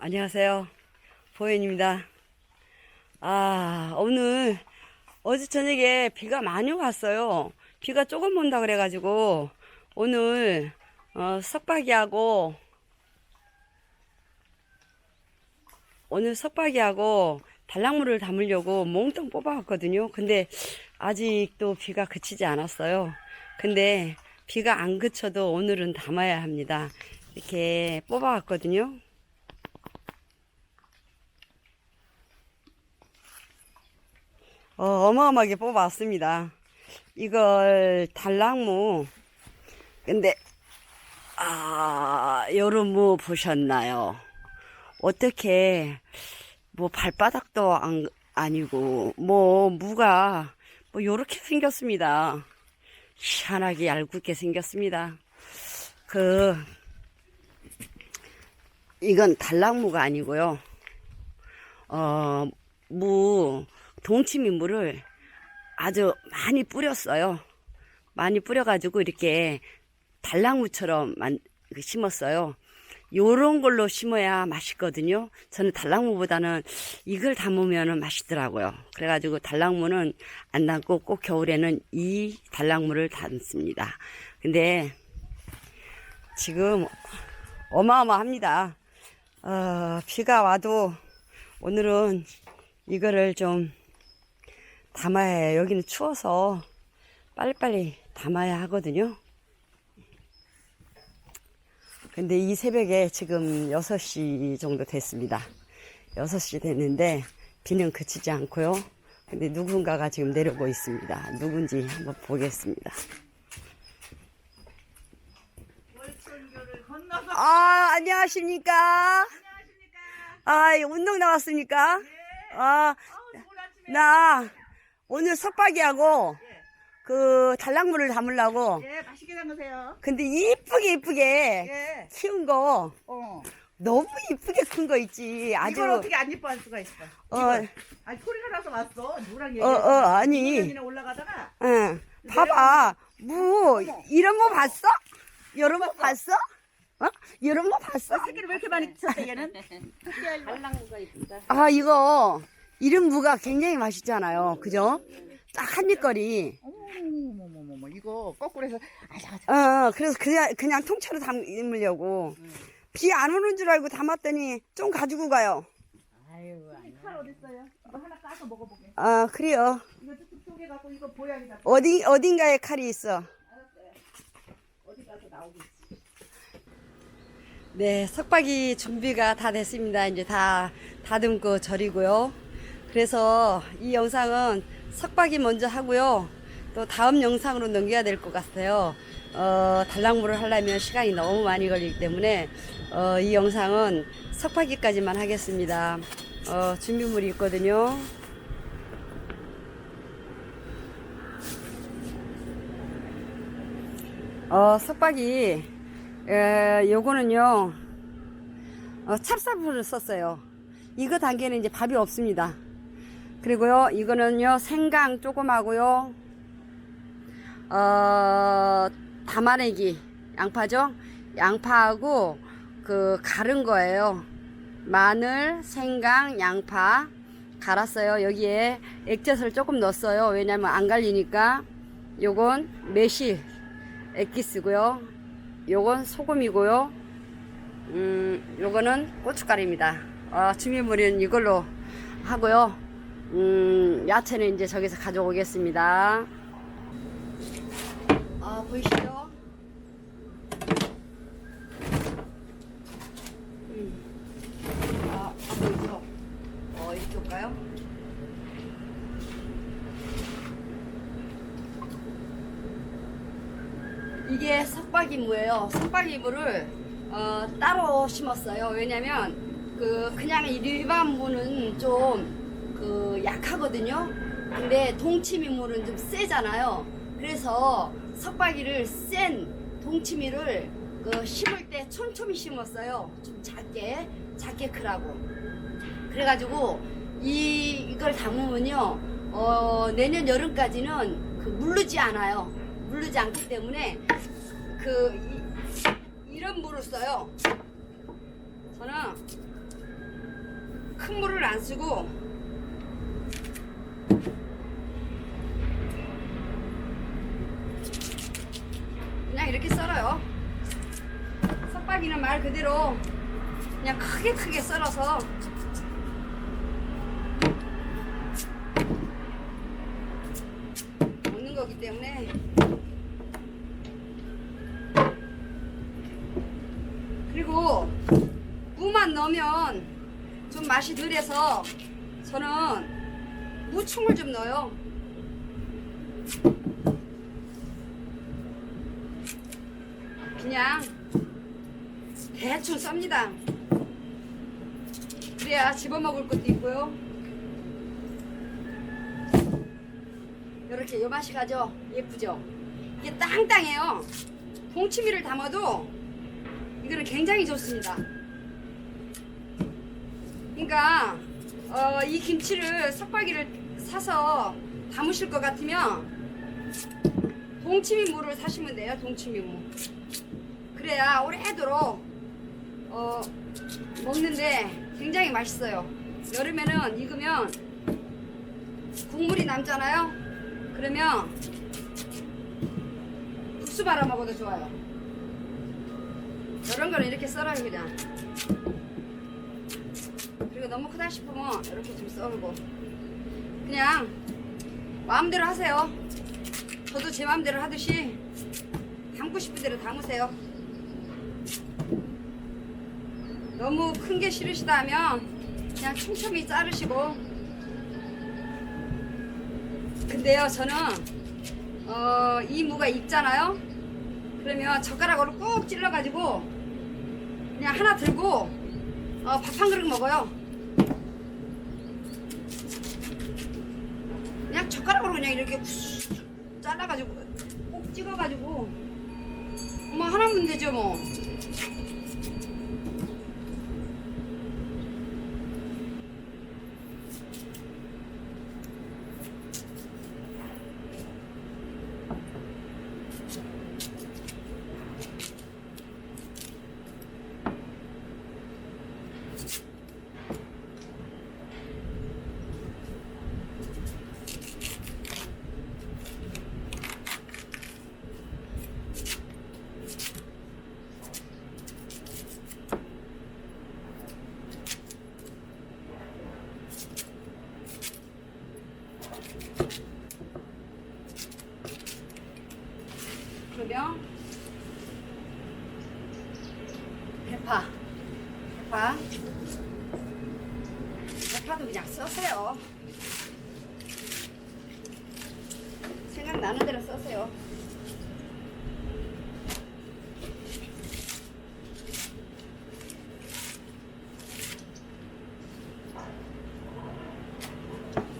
안녕하세요. 보현입니다. 아, 오늘 어제 저녁에 비가 많이 왔어요. 비가 조금 온다 그래가지고 오늘 어, 석박이하고 오늘 석박이하고 달랑물을 담으려고 몽땅 뽑아왔거든요. 근데 아직도 비가 그치지 않았어요. 근데 비가 안 그쳐도 오늘은 담아야 합니다. 이렇게 뽑아왔거든요. 어, 어마어마하게 뽑아왔습니다. 이걸 달랑무. 근데, 아, 여름무 보셨나요? 어떻게, 뭐, 발바닥도 안, 아니고, 뭐, 무가, 뭐, 요렇게 생겼습니다. 희한하게 얄궂게 생겼습니다. 그, 이건 달랑무가 아니고요. 어, 무, 동치미 물을 아주 많이 뿌렸어요. 많이 뿌려가지고 이렇게 달랑무처럼 만, 그 심었어요. 요런 걸로 심어야 맛있거든요. 저는 달랑무보다는 이걸 담으면 맛있더라고요. 그래가지고 달랑무는 안 담고 꼭 겨울에는 이 달랑무를 담습니다. 근데 지금 어마어마합니다. 어, 비가 와도 오늘은 이거를 좀 담아야 해요. 여기는 추워서 빨리빨리 담아야 하거든요. 근데 이 새벽에 지금 6시 정도 됐습니다. 6시 됐는데 비는 그치지 않고요. 근데 누군가가 지금 내려오고 있습니다. 누군지 한번 보겠습니다. 아, 안녕하십니까? 안녕하십니까? 아, 운동 나왔습니까? 아, 좋은 아침에 나 오늘 석박이하고 예, 그 달랑물을 담으려고 예 맛있게 담으세요. 근데 이쁘게 이쁘게 예. 키운 거 어. 너무 이쁘게 큰 거 있지 아주 이걸 어떻게 안 예뻐할 수가 있어? 어, 이걸. 아니 소리가 나서 왔어. 누구랑 얘기? 어, 어, 아니. 올라가다가 응. 봐봐 무 이런 거 봤어? 이런 거 봤어? 어? 이런 거 봤어? 어, 새끼를 왜 이렇게 많이 쳤대 얘는? 달랑무가 있다. 아 이거 이런 무가 굉장히 맛있잖아요 그죠? 딱 한 입거리 어머머머머머 이거 거꾸로 해서 아자 아자. 어, 그래서 그냥, 그냥 통째로 담으려고. 비 안 오는 줄 알고 담았더니 좀 가지고 가요. 아유 칼 어디 있어요? 이거 하나 까서 먹어보게. 아, 그래요. 이거 쭉 쪼개 갖고 이거 보양이다. 어디, 어딘가에 칼이 있어. 어디 가서 나오고 있어. 네, 석박이 준비가 다 됐습니다. 이제 다 다듬고 절이고요. 그래서 이 영상은 석박이 먼저 하고요. 또 다음 영상으로 넘겨야 될 것 같아요. 어, 달랑물을 하려면 시간이 너무 많이 걸리기 때문에 어, 이 영상은 석박이까지만 하겠습니다. 어, 준비물이 있거든요. 어, 석박이, 에, 요거는요, 어, 찹쌀풀을 썼어요. 이거 단계는 이제 밥이 없습니다. 그리고요, 이거는요, 생강 조금 하고요, 어, 담아내기, 양파죠? 양파하고, 그, 갈은 거예요. 마늘, 생강, 양파, 갈았어요. 여기에 액젓을 조금 넣었어요. 왜냐면 안 갈리니까. 요건 매실, 액기스고요. 요건 소금이고요. 음, 요거는 고춧가루입니다. 어, 준비물은 이걸로 하고요. 음, 야채는 이제 저기서 가져오겠습니다. 아, 보이시죠? 음. 아? 어? 이게 석박이무예요. 석박이무를 어, 따로 심었어요. 왜냐면 그 그냥 일반 무는 좀 그 약하거든요. 근데 동치미물은 좀 세잖아요. 그래서 석박이를 센 동치미를 그 심을 때 촘촘히 심었어요. 좀 작게 작게 크라고. 그래가지고 이 이걸 담으면요 어, 내년 여름까지는 그 물르지 않아요. 물르지 않기 때문에 그 이, 이런 물을 써요. 저는 큰 물을 안 쓰고 그냥 이렇게 썰어요. 석박이는 말 그대로 그냥 크게 크게 썰어서 먹는 거기 때문에 그리고 무만 넣으면 좀 맛이 덜해서 저는 무충을 좀 넣어요. 대충 썹니다. 그래야 집어먹을 것도 있고요. 이렇게 요 맛이 가죠? 예쁘죠? 이게 땅땅해요. 동치미를 담아도 이거는 굉장히 좋습니다. 그러니까 어, 이 김치를 석박이를 사서 담으실 것 같으면 동치미 무를 사시면 돼요. 동치미 무. 그래야 오래도록 어, 먹는데 굉장히 맛있어요. 여름에는 익으면 국물이 남잖아요. 그러면 국수 말아 먹어도 좋아요. 이런 거는 이렇게 썰어요 그냥. 그리고 너무 크다 싶으면 이렇게 좀 썰고 그냥 마음대로 하세요. 저도 제 마음대로 하듯이 담고 싶은 대로 담으세요. 너무 큰 게 싫으시다 하면 그냥 촘촘히 자르시고. 근데요 저는 어, 이 무가 익잖아요? 그러면 젓가락으로 꾹 찔러가지고 그냥 하나 들고 어, 밥 한 그릇 먹어요. 그냥 젓가락으로 그냥 이렇게 잘라가지고 꼭 찍어가지고. 뭐 하나면 되죠 뭐 그러면 대파. 대파. 대파도 그냥 써세요. 생각나는 대로 써세요.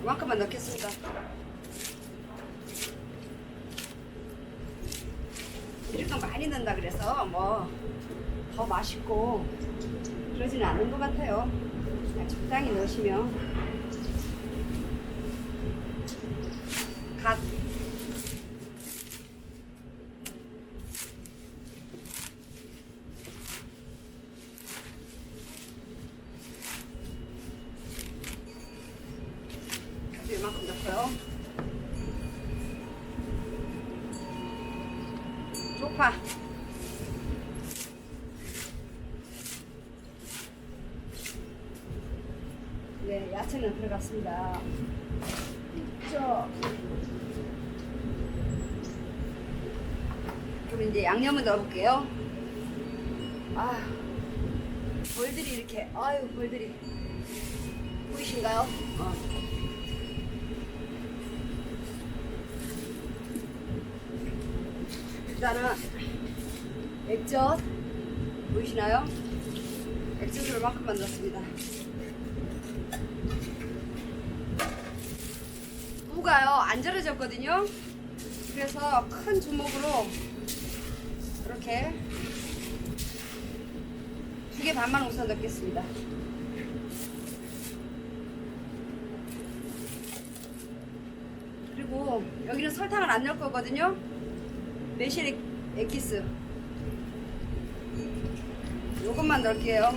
이만큼만 넣겠습니다 이렇게 많이 넣는다 그래서 뭐 더 맛있고 그러지는 않는 것 같아요. 적당히 넣으시면 갓 갓도 이만큼 넣고요. 쪽파 네, 야채는 들어갔습니다. 저 그럼 이제 양념을 넣어볼게요. 아, 벌들이 이렇게, 아유, 벌들이 보이신가요? 어. 일단은 액젓 보이시나요? 액젓을 만큼만 넣습니다. 무가요 안 절여졌거든요. 그래서 큰 주먹으로 이렇게 두 개 반만 우선 넣겠습니다. 그리고 여기는 설탕을 안 넣을 거거든요. 매실 엑- 엑기스 요것만 넣을게요.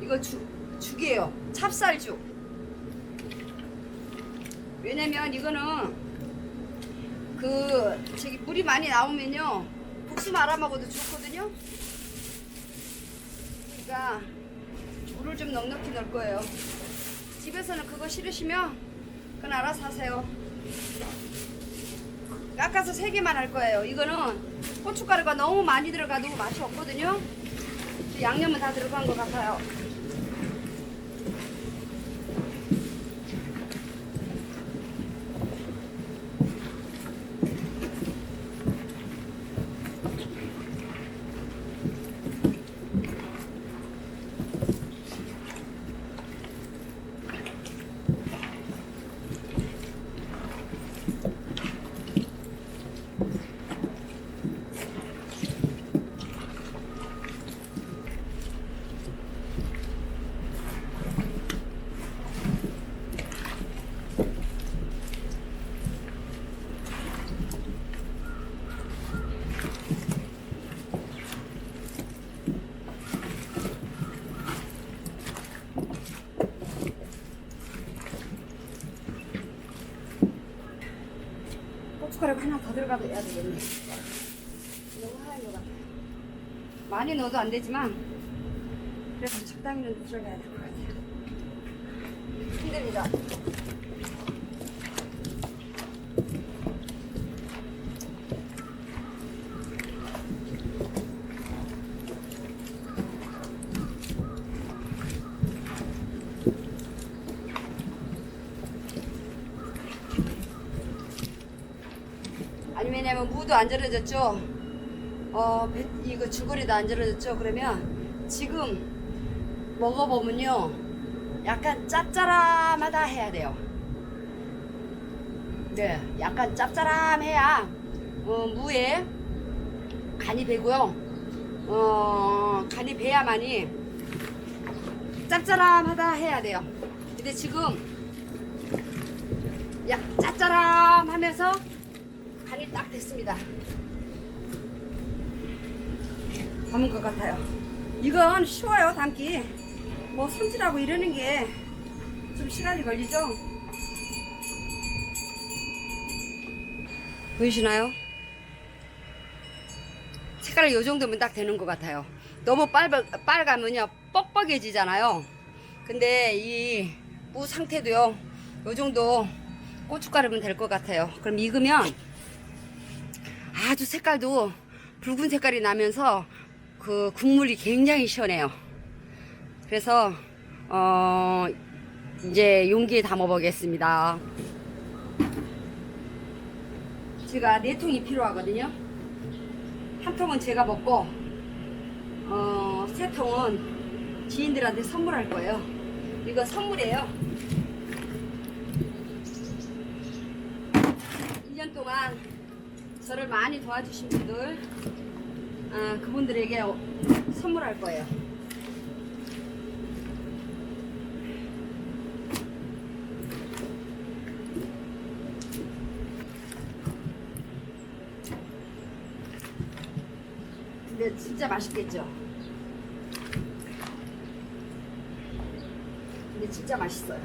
이거 죽, 죽이에요. 찹쌀죽. 왜냐면 이거는 그 저기 물이 많이 나오면요 국수 말아 먹어도 좋거든요. 그러니까 물을 좀 넉넉히 넣을 거예요. 집에서는 그거 싫으시면 그건 알아서 하세요. 깎아서 세 개만 할 거예요. 이거는 고춧가루가 너무 많이 들어가도 맛이 없거든요. 양념은 다 들어간 것 같아요. 고춧가루가 하나 더 들어가도 해야 되겠네. 많이 넣어도 안 되지만, 그래도 적당히는 들어가야 될 것 같아요. 힘듭니다. 아니 왜냐면 무도 안 절여졌죠. 어, 배- 이거 주거리도 안 절여졌죠. 그러면 지금 먹어보면요, 약간 짭짤함하다 해야 돼요. 네, 약간 짭짤함해야 어, 무에 간이 배고요. 어, 간이 배야만이 짭짤함하다 해야 돼요. 근데 지금 야 짭짤함하면서 간이 딱 됐습니다. 담은 것 같아요. 이건 쉬워요, 담기. 뭐 손질하고 이러는 게 좀 시간이 걸리죠? 보이시나요? 색깔이 이 정도면 딱 되는 것 같아요. 너무 빨, 빨가면요, 뻑뻑해지잖아요. 근데 이 무 상태도요, 이 정도 고춧가루면 될 것 같아요. 그럼 익으면 아주 색깔도 붉은 색깔이 나면서 그 국물이 굉장히 시원해요. 그래서 어 이제 용기에 담아 보겠습니다. 제가 네 통이 필요하거든요. 한 통은 제가 먹고 어, 세 통은 지인들한테 선물할 거예요. 이거 선물이에요. 1년 동안 저를 많이 도와주신 분들, 아, 그분들에게 어- 선물할 거예요. 근데 진짜 맛있겠죠? 근데 진짜 맛있어요.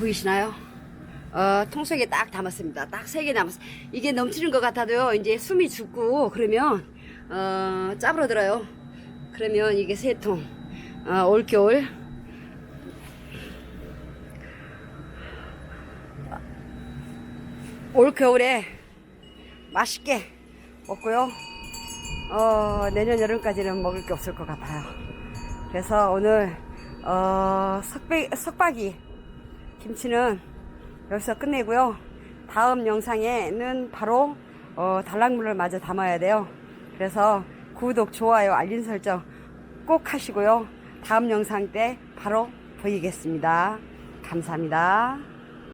보이시나요? 어, 통속에 딱 담았습니다. 딱 세 개 남았어요. 이게 넘치는 것 같아도요, 이제 숨이 죽고, 그러면, 어, 짜부러 들어요. 그러면 이게 세 통. 어, 올겨울. 올겨울에 맛있게 먹고요. 어, 내년 여름까지는 먹을 게 없을 것 같아요. 그래서 오늘, 어, 석박, 석박이 김치는 여기서 끝내고요. 다음 영상에는 바로 어, 달랑물을 마저 담아야 돼요. 그래서 구독, 좋아요, 알림 설정 꼭 하시고요. 다음 영상 때 바로 보이겠습니다. 감사합니다.